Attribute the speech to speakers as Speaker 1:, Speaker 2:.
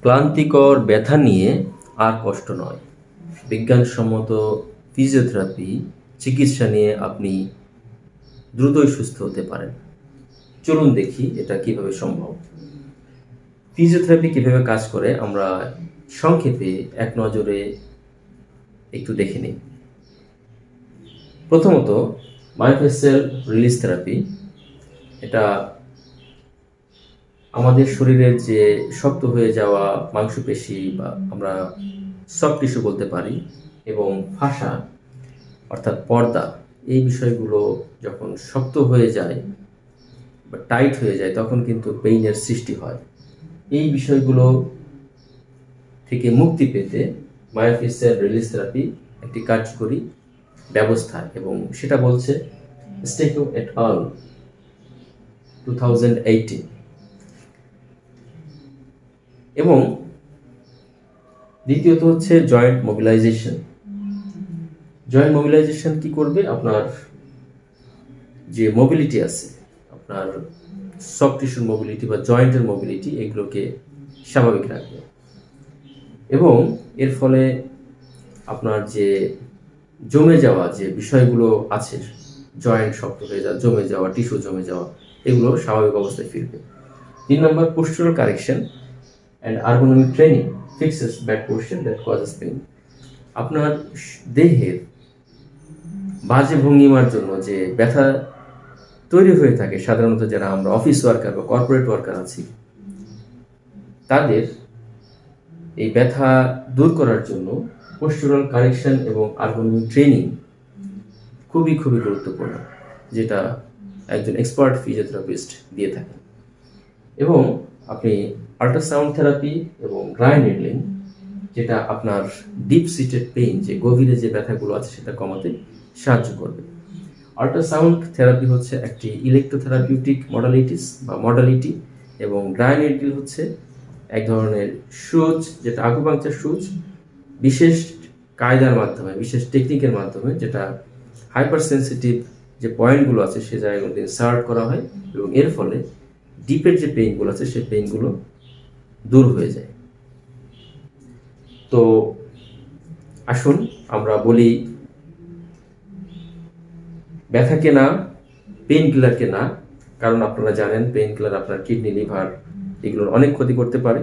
Speaker 1: ক্লান্তিকর ব্যথা নিয়ে আর কষ্ট নয়। বিজ্ঞানসম্মত ফিজিওথেরাপি চিকিৎসা নিয়ে আপনি দ্রুতই সুস্থ হতে পারেন। চলুন দেখি এটা কীভাবে সম্ভব। ফিজিওথেরাপি কীভাবে কাজ করে আমরা সংক্ষেপে এক নজরে একটু দেখে নিই। প্রথমত মায়োফেসিয়াল রিলিজ থেরাপি। এটা আমাদের শরীরের যে শক্ত হয়ে যাওয়া মাংসপেশি বা আমরা সফট টিস্যু বলতে পারি এবং ফাঁসা, অর্থাৎ পর্দা, এই বিষয়গুলো যখন শক্ত হয়ে যায় বা টাইট হয়ে যায়, তখন কিন্তু পেইনের সৃষ্টি হয়। এই বিষয়গুলো থেকে মুক্তি পেতে মায়োফিসিয়াল রিলিজ থেরাপি একটি কার্যকরী ব্যবস্থা এবং সেটা বলছে Stecco et al two thousand eighteen এবং দ্বিতীয়ত হচ্ছে জয়েন্ট মোবিলাইজেশন জয়েন্ট মোবিলাইজেশন কি করবে? আপনার যে মোবিলিটি আছে, আপনার সফট টিস্যুর মোবিলিটি বা জয়েন্টের মোবিলিটি এগুলোকে স্বাভাবিক রাখবে। এবং এর ফলে আপনার যে জমে যাওয়া যে বিষয়গুলো আছে জয়েন্ট শক্ত হয়ে যাওয়া, জমে যাওয়া টিস্যু জমে যাওয়া, এগুলো স্বাভাবিক অবস্থায় ফিরবে। তিন নম্বর postural correction and ergonomic training fixes bad posture that causes pain আপনার দেহের বাজে ভঙ্গিমার জন্য যে ব্যথা তৈরি হয়ে থাকে, সাধারণত যারা আমরা অফিস ওয়ার্কার বা কর্পোরেট ওয়ার্কার আছি, তাদের এই ব্যথা দূর করার জন্য পোস্টারাল কারেকশন এবং আর্গোনমিক ট্রেনিং খুবই খুবই গুরুত্বপূর্ণ, যেটা একজন এক্সপার্ট ফিজিওথেরাপিস্ট দিয়ে থাকেন এবং আপনি আল্ট্রাসাউন্ড থেরাপি এবং ড্রাই নিডলিং যেটা আপনার ডিপ সিটেড পেইন যে গভীরে যে ব্যথাগুলো আছে সেটা কমাতে সাহায্য করবে। আল্ট্রাসাউন্ড থেরাপি হচ্ছে একটি ইলেকট্রোথেরাপিউটিক মডালিটিস বা মডালিটি এবং ড্রাই নিডল হচ্ছে এক ধরনের সুচ, যেটা আকুপাংচার সুচ, বিশেষ কায়দার মাধ্যমে, বিশেষ টেকনিকের মাধ্যমে, যেটা হাইপার সেন্সিটিভ যে পয়েন্টগুলো আছে সে জায়গাগুলোতে ইনসার্ট করা হয় এবং এর ফলে ডিপের যে পেইনগুলো আছে সেই পেইনগুলো দূর হয়ে যায়। তো আসুন আমরা বলি ব্যথাকে না পেইন কিলারকে না কারণ আপনারা জানেন পেইন কিলার আপনার কিডনি লিভার এগুলোর অনেক ক্ষতি করতে পারে।